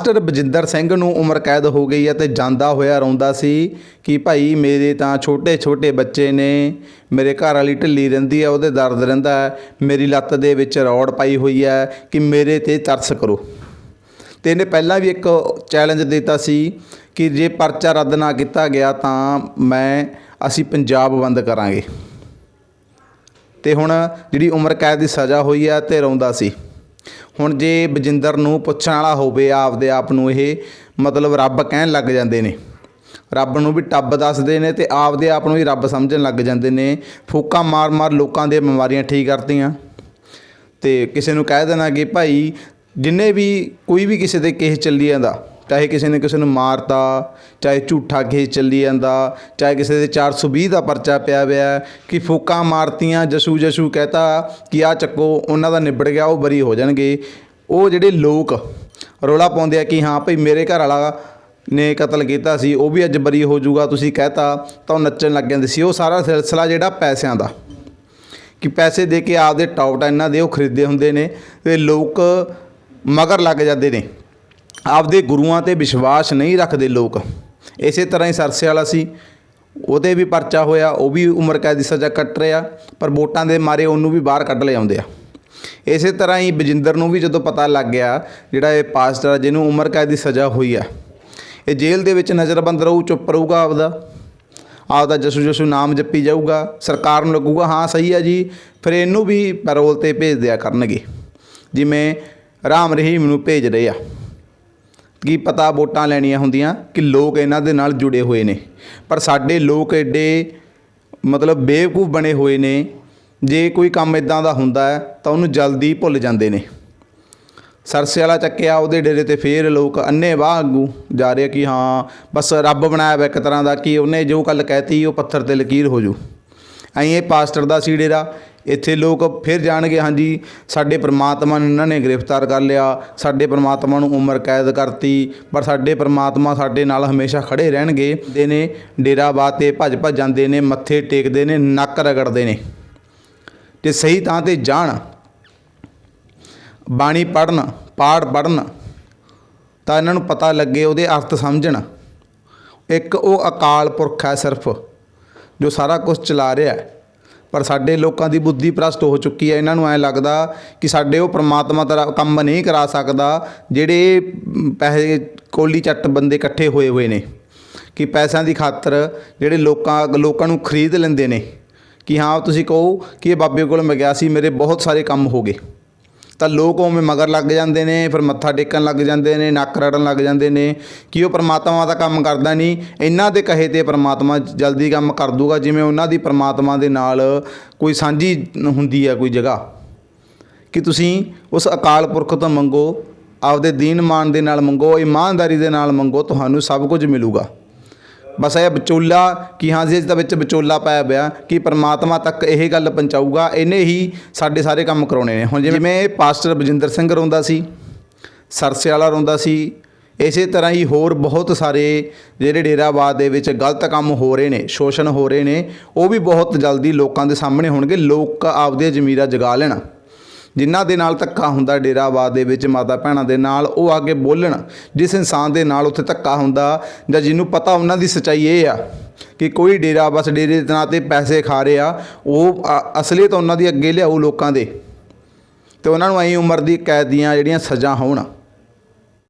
Master Bajinder Singh ਨੂੰ ਉਮਰ ਕੈਦ ਹੋ ਗਈ ਹੈ ਤੇ ਜਾਂਦਾ ਹੋਇਆ ਰੋਂਦਾ ਸੀ ਕਿ ਭਾਈ ਮੇਰੇ ਤਾਂ ਛੋਟੇ ਛੋਟੇ ਬੱਚੇ ਨੇ, ਮੇਰੇ ਘਰ ਵਾਲੀ ਢਿੱਲੀ ਰਹਿੰਦੀ ਹੈ, ਉਹਦੇ ਦਰਦ ਰਹਿੰਦਾ ਹੈ, ਮੇਰੀ ਲੱਤ ਦੇ ਵਿੱਚ ਰੌੜ ਪਾਈ ਹੋਈ ਹੈ ਕਿ ਮੇਰੇ ਤੇ ਤਰਸ ਕਰੋ। ਤੇ ਇਹਨੇ ਪਹਿਲਾਂ ਵੀ ਇੱਕ ਚੈਲੰਜ ਦਿੱਤਾ ਸੀ ਕਿ ਜੇ ਪਰਚਾ ਰੱਦ ਨਾ ਕੀਤਾ ਗਿਆ ਤਾਂ ਮੈਂ, ਅਸੀਂ ਪੰਜਾਬ ਬੰਦ ਕਰਾਂਗੇ। ਤੇ ਹੁਣ ਜਿਹੜੀ ਉਮਰ ਕੈਦ ਦੀ ਸਜ਼ਾ ਹੋਈ ਹੈ ਤੇ ਰੋਂਦਾ ਸੀ। ਹੁਣ ਜੇ ਬਜਿੰਦਰ ਨੂੰ ਪੁੱਛਣ ਵਾਲਾ ਹੋਵੇ ਆਪਦੇ ਆਪ ਨੂੰ ਇਹ, ਮਤਲਬ ਰੱਬ ਕਹਿਣ ਲੱਗ ਜਾਂਦੇ ਨੇ। ਰੱਬ ਨੂੰ ਵੀ ਟੱਬ ਦੱਸਦੇ ਨੇ ਤੇ ਆਪਦੇ ਆਪ ਨੂੰ ਵੀ ਰੱਬ ਸਮਝਣ ਲੱਗ ਜਾਂਦੇ ਨੇ। ਫੂਕਾਂ ਮਾਰ-ਮਾਰ ਲੋਕਾਂ ਦੀਆਂ ਬਿਮਾਰੀਆਂ ਠੀਕ ਕਰਦੀਆਂ ਤੇ ਕਿਸੇ ਨੂੰ ਕਹਿ ਦੇਣਾ ਕਿ ਭਾਈ, ਜਿੰਨੇ ਵੀ ਕੋਈ ਵੀ ਕਿਸੇ ਦੇ ਕੇਸ ਚੱਲੀ ਜਾਂਦਾ ਚਾਹੇ ਕਿਸੇ ਨੇ ਕਿਸੇ ਨੂੰ ਮਾਰਤਾ, ਚਾਹੇ ਝੂਠਾ ਕੇਸ ਚੱਲੀ ਜਾਂਦਾ, ਚਾਹੇ ਕਿਸੇ ਦੇ 420 ਦਾ ਪਰਚਾ ਪਿਆ ਹੋਇਆ ਕਿ ਫੂਕਾਂ ਮਾਰਤੀਆਂ, ਜਸੂ ਜਸੂ ਕਹਤਾ ਕਿ ਆ ਚੱਕੋ, ਉਹਨਾਂ ਦਾ ਨਿਬੜ ਗਿਆ, ਉਹ ਬਰੀ ਹੋ ਜਾਣਗੇ। ਉਹ ਜਿਹੜੇ ਲੋਕ ਰੋਲਾ ਪਾਉਂਦੇ ਆ ਕਿ ਹਾਂ ਭਾਈ ਮੇਰੇ ਘਰ ਵਾਲਾ ਨੇ ਕਤਲ ਕੀਤਾ ਸੀ, ਉਹ ਵੀ ਅੱਜ ਬਰੀ ਹੋ ਜਾਊਗਾ, ਤੁਸੀਂ ਕਹਤਾ, ਤਾਂ ਉਹ ਨੱਚਣ ਲੱਗ ਜਾਂਦੇ ਸੀ। ਉਹ ਸਾਰਾ ਸਿਲਸਿਲਾ ਜਿਹੜਾ ਪੈਸਿਆਂ ਦਾ, ਕਿ ਪੈਸੇ ਦੇ ਕੇ ਆਪਦੇ ਟੌਪ ਇਹਨਾਂ ਦੇ ਉਹ ਖਰੀਦੇ ਹੁੰਦੇ ਨੇ ਤੇ ਲੋਕ ਮਗਰ ਲੱਗ ਜਾਂਦੇ ਨੇ। ਆਪਦੇ ਗੁਰੂਆਂ ਤੇ ਵਿਸ਼ਵਾਸ ਨਹੀਂ ਰੱਖਦੇ ਲੋਕ। ਇਸੇ ਤਰ੍ਹਾਂ ਹੀ ਸਰਸੇ ਵਾਲਾ ਸੀ। ਉਹਦੇ ਵੀ ਪਰਚਾ ਹੋਇਆ ਉਹ ਵੀ ਉਮਰ ਕੈਦ ਦੀ ਸਜ਼ਾ ਕੱਟ ਰਿਹਾ ਪਰ ਵੋਟਾਂ ਦੇ ਮਾਰੇ ਉਹਨੂੰ ਵੀ ਬਾਹਰ ਕੱਢ ਲਿਆਉਂਦੇ ਆ। ਇਸੇ ਤਰ੍ਹਾਂ ਹੀ ਬਜਿੰਦਰ ਨੂੰ ਵੀ ਜਦੋਂ ਪਤਾ ਲੱਗ ਗਿਆ ਜਿਹੜਾ ਇਹ ਪਾਸਟਰ ਆ, ਜਿਹਨੂੰ ਉਮਰ ਕੈਦ ਦੀ ਸਜ਼ਾ ਹੋਈ ਆ ਇਹ ਜੇਲ੍ਹ ਦੇ ਵਿੱਚ ਨਜ਼ਰਬੰਦ ਰਹੂ ਚੁੱਪ ਰਹੂਗਾ ਆਪਦਾ। ਆਪਦਾ ਜਸੂ ਜਸੂ ਨਾਮ ਜਪੀ ਜਾਊਗਾ ਸਰਕਾਰ ਨੂੰ ਲੱਗੂਗਾ ਹਾਂ ਸਹੀ ਆ ਜੀ ਫਿਰ ਇਹਨੂੰ ਵੀ ਪੈਰੋਲ ਤੇ ਭੇਜ ਦਿਆ ਕਰਨਗੇ। ਜਿਵੇਂ ਰਾਮ ਰਹੀਮ ਨੂੰ ਭੇਜ ਰਹੇ ਆ। ਕੀ ਪਤਾ ਵੋਟਾਂ ਲੈਣੀਆਂ ਹੁੰਦੀਆਂ ਕਿ ਲੋਕ ਇਹਨਾਂ ਦੇ ਨਾਲ ਜੁੜੇ ਹੋਏ ਨੇ। ਪਰ ਸਾਡੇ ਲੋਕ ਐਡੇ ਮਤਲਬ ਬੇਵਕੂਫ ਬਣੇ ਹੋਏ ਨੇ। ਜੇ ਕੋਈ ਕੰਮ ਇਦਾਂ ਦਾ ਹੁੰਦਾ ਤਾਂ ਉਹਨੂੰ ਜਲਦੀ ਭੁੱਲ ਜਾਂਦੇ ਨੇ। ਸਰਸੇ ਵਾਲਾ ਚੱਕਿਆ, ਉਹਦੇ ਡੇਰੇ ਤੇ ਫੇਰ ਲੋਕ ਅੰਨੇ ਵਾਹ ਆਗੂ ਜਾ ਰਹੇ ਕਿ ਹਾਂ, ਬਸ ਰੱਬ ਬਣਾਇਆ ਵਾ ਇੱਕ ਤਰ੍ਹਾਂ ਦਾ, ਕਿ ਉਹਨੇ ਜੋ ਗੱਲ ਕਹਿਤੀ, ਉਹ ਪੱਥਰ ਤੇ ਲਕੀਰ ਹੋ ਜੂ। ਐਂ ਇਹ ਪਾਸਟਰ ਦਾ ਸੀ ਡੇਰਾ। ਇੱਥੇ ਲੋਕ ਫਿਰ ਜਾਣਗੇ, ਹਾਂਜੀ, ਸਾਡੇ ਪ੍ਰਮਾਤਮਾ ਨੂੰ ਇਹਨਾਂ ਨੇ ਗ੍ਰਿਫਤਾਰ ਕਰ ਲਿਆ, ਸਾਡੇ ਪ੍ਰਮਾਤਮਾ ਨੂੰ ਉਮਰ ਕੈਦ ਕਰਤੀ, ਪਰ ਸਾਡੇ ਪ੍ਰਮਾਤਮਾ ਸਾਡੇ ਨਾਲ ਹਮੇਸ਼ਾ ਖੜੇ ਰਹਿਣਗੇ। ਦੇ ਨੇ ਡੇਰਾ ਤੇ ਭੱਜ ਭੱਜ ਜਾਂਦੇ ਨੇ, ਮੱਥੇ ਟੇਕਦੇ ਨੇ, ਨੱਕ ਰਗੜਦੇ ਨੇ। ਤੇ ਸਹੀ ਥਾਂ ਤੇ ਜਾਣ, ਬਾਣੀ ਪੜਨ ਪਾਠ ਪੜਨ ਤਾਂ ਇਹਨਾਂ ਨੂੰ ਪਤਾ ਲੱਗੇ, ਉਹਦੇ ਅਰਥ ਸਮਝਣ। ਇੱਕ ਉਹ ਅਕਾਲ ਪੁਰਖ ਹੈ ਸਿਰਫ, ਜੋ ਸਾਰਾ ਕੁਝ ਚਲਾ ਰਿਹਾ ਹੈ। ਪਰ ਸਾਡੇ ਲੋਕਾਂ ਦੀ ਬੁੱਧੀ ਭ੍ਰਸ਼ਟ ਹੋ ਚੁੱਕੀ ਹੈ। ਇਹਨਾਂ ਨੂੰ ਐ ਲੱਗਦਾ ਕਿ ਸਾਡੇ ਉਹ ਪ੍ਰਮਾਤਮਾ ਤਰ੍ਹਾਂ ਕੰਮ ਨਹੀਂ ਕਰਾ ਸਕਦਾ, ਜਿਹੜੇ ਪੈਸੇ ਕੋਲੀ ਚੱਟ ਬੰਦੇ ਇਕੱਠੇ ਹੋਏ ਹੋਏ ਨੇ। ਕਿ ਪੈਸਿਆਂ ਦੀ ਖਾਤਰ ਜਿਹੜੇ ਲੋਕਾਂ ਲੋਕਾਂ ਨੂੰ ਖਰੀਦ ਲੈਂਦੇ ਨੇ। ਕਿ ਹਾਂ, ਤੁਸੀਂ ਕਹੋ ਕਿ ਇਹ ਬਾਬੇ ਕੋਲ ਮੈਂ ਗਿਆ ਸੀ, ਮੇਰੇ ਬਹੁਤ ਸਾਰੇ ਕੰਮ ਹੋ ਗਏ। ਤਾਂ ਲੋਕ ਉਵੇਂ ਮਗਰ ਲੱਗ ਜਾਂਦੇ ਨੇ, ਫਿਰ ਮੱਥਾ ਟੇਕਣ ਲੱਗ ਜਾਂਦੇ ਨੇ, ਨੱਕ ਰੜਨ ਲੱਗ ਜਾਂਦੇ ਨੇ, ਕਿ ਉਹ ਪਰਮਾਤਮਾ ਦਾ ਕੰਮ ਕਰਦਾ ਨਹੀਂ। ਇਹਨਾਂ ਦੇ ਕਹੇ ਤੇ ਪਰਮਾਤਮਾ ਜਲਦੀ ਕੰਮ ਕਰ ਦੂਗਾ, ਜਿਵੇਂ ਉਹਨਾਂ ਦੀ ਪਰਮਾਤਮਾ ਦੇ ਨਾਲ ਕੋਈ ਸਾਂਝੀ ਹੁੰਦੀ ਹੈ ਕੋਈ ਜਗ੍ਹਾ। ਕਿ ਤੁਸੀਂ ਉਸ ਅਕਾਲ ਪੁਰਖ ਤੋਂ ਮੰਗੋ, ਆਪਦੇ ਦੀਨ ਮਾਨ ਦੇ ਨਾਲ ਮੰਗੋ, ਇਮਾਨਦਾਰੀ ਦੇ ਨਾਲ ਮੰਗੋ, ਤੁਹਾਨੂੰ ਸਭ ਕੁਝ ਮਿਲੂਗਾ। ਬਸ ਇਹ ਵਿਚੋਲਾ, ਕਿ ਹਾਂ ਜੀ, ਇਸ ਦਾ ਵਿੱਚ ਵਿਚੋਲਾ ਪਾਇਆ ਪਿਆ, ਕਿ ਪਰਮਾਤਮਾ ਤੱਕ ਇਹ ਗੱਲ ਪਹੁੰਚਾਊਗਾ, ਇਹਨੇ ਹੀ ਸਾਡੇ ਸਾਰੇ ਕੰਮ ਕਰਾਉਣੇ ਨੇ। ਹੁਣ ਜਿਵੇਂ ਇਹ ਪਾਸਟਰ ਬਜਿੰਦਰ ਸਿੰਘ ਰੋਂਦਾ ਸੀ ਸਰਸੇ ਵਾਲਾ ਰੋਂਦਾ ਸੀ, ਇਸੇ ਤਰ੍ਹਾਂ ਹੀ ਹੋਰ ਬਹੁਤ ਸਾਰੇ ਜਿਹੜੇ ਡੇਰਾਬਾਦ ਦੇ ਵਿੱਚ ਗਲਤ ਕੰਮ ਹੋ ਰਹੇ ਨੇ, ਸ਼ੋਸ਼ਣ ਹੋ ਰਹੇ ਨੇ, ਉਹ ਵੀ ਬਹੁਤ ਜਲਦੀ ਲੋਕਾਂ ਦੇ ਸਾਹਮਣੇ ਹੋਣਗੇ, ਲੋਕ ਆਪਦੀਆਂ ਜ਼ਮੀਰਾਂ ਜਗਾ ਲੈਣ। ਜਿਨ੍ਹਾਂ ਦੇ ਨਾਲ ਧੱਕਾ ਹੁੰਦਾ ਡੇਰਾਬਾਦ ਦੇ ਵਿੱਚ ਮਾਤਾ ਭੈਣਾਂ ਦੇ ਨਾਲ, ਉਹ ਆ ਕੇ ਬੋਲਣ। ਜਿਸ ਇਨਸਾਨ ਦੇ ਨਾਲ ਉੱਥੇ ਧੱਕਾ ਹੁੰਦਾ ਜਾਂ ਜਿਹਨੂੰ ਪਤਾ ਉਹਨਾਂ ਦੀ ਸੱਚਾਈ ਇਹ ਆ ਕਿ ਕੋਈ ਡੇਰਾ ਬਸ ਡੇਰੇ ਦੇ ਨਾਂ ਤੇ ਪੈਸੇ ਖਾ ਰਿਹਾ, ਉਹ ਅਸਲੀਅਤ ਉਹਨਾਂ ਦੀ ਅੱਗੇ ਲਿਆਓ ਲੋਕਾਂ ਦੇ। ਤੇ ਉਹਨਾਂ ਨੂੰ ਐਂ ਉਮਰ ਦੀ ਕੈਦ ਦੀਆਂ ਜਿਹੜੀਆਂ ਸਜ਼ਾ ਹੋਣ।